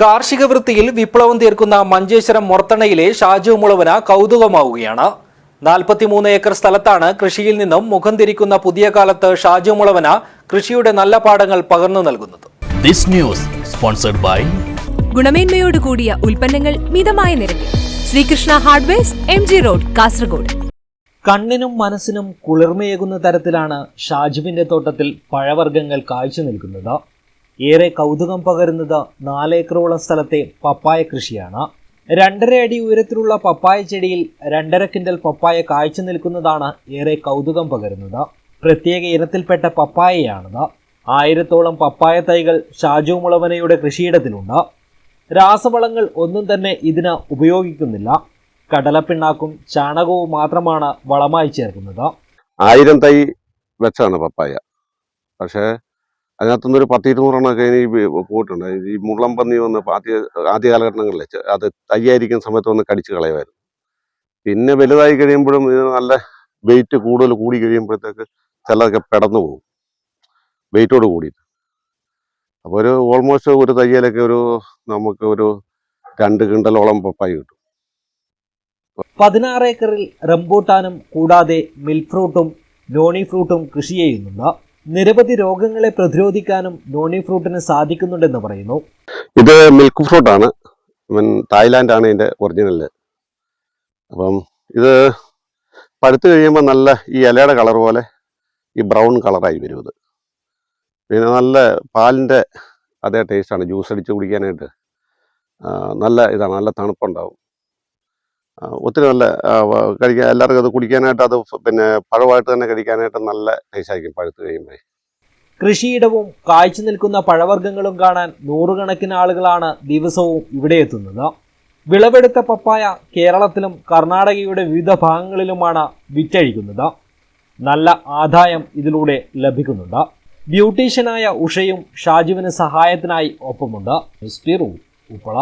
കാർഷിക വൃത്തിയിൽ വിപ്ലവം തീർക്കുന്ന മഞ്ചേശ്വരം മൊർത്തണയിലെ ഷാജു മുളവന കൗതുകമാവുകയാണ്. നാൽപ്പത്തിമൂന്ന് ഏക്കർ സ്ഥലത്താണ് കൃഷിയിൽ നിന്നും മുഖം തിരിക്കുന്ന പുതിയ കാലത്ത് ഷാജു മുളവന കൃഷിയുടെ നല്ല പാഠങ്ങൾ പകർന്നു നൽകുന്നത്. This news sponsored by ഗുണമേന്മയോട് കൂടിയ ഉൽപ്പന്നങ്ങൾ മിതമായ നിരക്കിൽ. Sreekrishna hardwares M G road Kasaragod. കണ്ണിനും മനസ്സിനും കുളിർമയേകുന്ന തരത്തിലാണ് ഷാജുവിന്റെ തോട്ടത്തിൽ പഴവർഗങ്ങൾ കാഴ്ച നിൽക്കുന്നത്. ഏറെ കൗതുകം പകരുന്നത് നാലേക്കറോളം സ്ഥലത്തെ പപ്പായ കൃഷിയാണ്. രണ്ടര അടി ഉയരത്തിലുള്ള പപ്പായ ചെടിയിൽ രണ്ടര കിൻഡൽ പപ്പായ കാഴ്ച നിൽക്കുന്നതാണ് ഏറെ കൗതുകം പകരുന്നത്. പ്രത്യേക ഇനത്തിൽപ്പെട്ട പപ്പായയാണിത്. ആയിരത്തോളം പപ്പായ തൈകൾ ഷാജു മുളവനയുടെ കൃഷിയിടത്തിലുണ്ട്. രാസവളങ്ങൾ ഒന്നും തന്നെ ഇതിന് ഉപയോഗിക്കുന്നില്ല. കടലപ്പിണ്ണാക്കും ചാണകവും മാത്രമാണ് വളമായി ചേർക്കുന്നത്. ആയിരം തൈ വെച്ചാണ് പപ്പായ. പക്ഷേ അതിനകത്തുനിന്ന് ഒരു പത്ത് ഇരുന്നൂറെണ്ണമൊക്കെ ഇനി പോയിട്ടുണ്ട്. ഈ മുള്ളം പന്നി വന്ന് ആദ്യ ആദ്യ കാലഘട്ടങ്ങളിൽ അത് തയ്യായിരിക്കുന്ന സമയത്ത് വന്ന് കടിച്ച് കളയുമായിരുന്നു. പിന്നെ വലുതായി കഴിയുമ്പോഴും ഇത് നല്ല വെയിറ്റ് കൂടുതൽ കൂടി കഴിയുമ്പോഴത്തേക്ക് ചിലതൊക്കെ പെടന്നു പോകും. വെയിറ്റോട് കൂടി അപ്പോൾ ഒരു ഓൾമോസ്റ്റ് ഒരു തയ്യലൊക്കെ ഒരു നമുക്ക് ഒരു രണ്ട് കിണ്ടലോളം പപ്പായി കിട്ടും. പതിനാറ് ഏക്കറിൽ റംബൂട്ടാനും കൂടാതെ മിൽക്ക് ഫ്രൂട്ടും നോണി ഫ്രൂട്ടും കൃഷി ചെയ്യുന്നുണ്ട്. നിരവധി രോഗങ്ങളെ പ്രതിരോധിക്കാനും നോണി ഫ്രൂട്ടിന് സാധിക്കുന്നുണ്ടെന്ന് പറയുന്നു. ഇത് മിൽക്ക് ഫ്രൂട്ട് ഫ്രൂട്ടാണ്. തായ്ലാന്റ് ആണ് ഇതിന്റെ ഒറിജിനൽ അപ്പം ഇത് പഴുത്ത് കഴിയുമ്പോൾ നല്ല ഈ ഇലയുടെ കളർ പോലെ ഈ ബ്രൗൺ കളറായി വരും ഇത് പിന്നെ നല്ല പാലിന്റെ അതേ ടേസ്റ്റാണ് ജ്യൂസ് അടിച്ച് കുടിക്കാനായിട്ട് നല്ല ഇതാണ്. നല്ല തണുപ്പുണ്ടാവും. ഒത്തിരി നല്ല കഴിക്കാൻ എല്ലാവർക്കും അത് കുടിക്കാനായിട്ട് അത് പിന്നെ പഴമായിട്ട് തന്നെ കഴിക്കാനായിട്ട് നല്ല ടേസ്റ്റ് ആയിരിക്കും പഴുത്ത് കഴിയുമ്പോൾ കൃഷിയിടവും കാഴ്ച നിൽക്കുന്ന പഴവർഗങ്ങളും കാണാൻ നൂറുകണക്കിന് ആളുകളാണ് ദിവസവും ഇവിടെ എത്തുന്നത്. വിളവെടുത്ത പപ്പായ കേരളത്തിലും കർണാടകയുടെ വിവിധ ഭാഗങ്ങളിലുമാണ് വിറ്റഴിക്കുന്നത്. നല്ല ആദായം ഇതിലൂടെ ലഭിക്കുന്നുണ്ട്. ബ്യൂട്ടീഷ്യനായ ഉഷയും ഷാജുവിന് സഹായത്തിനായി ഒപ്പമുണ്ട്. ഉപ്പള.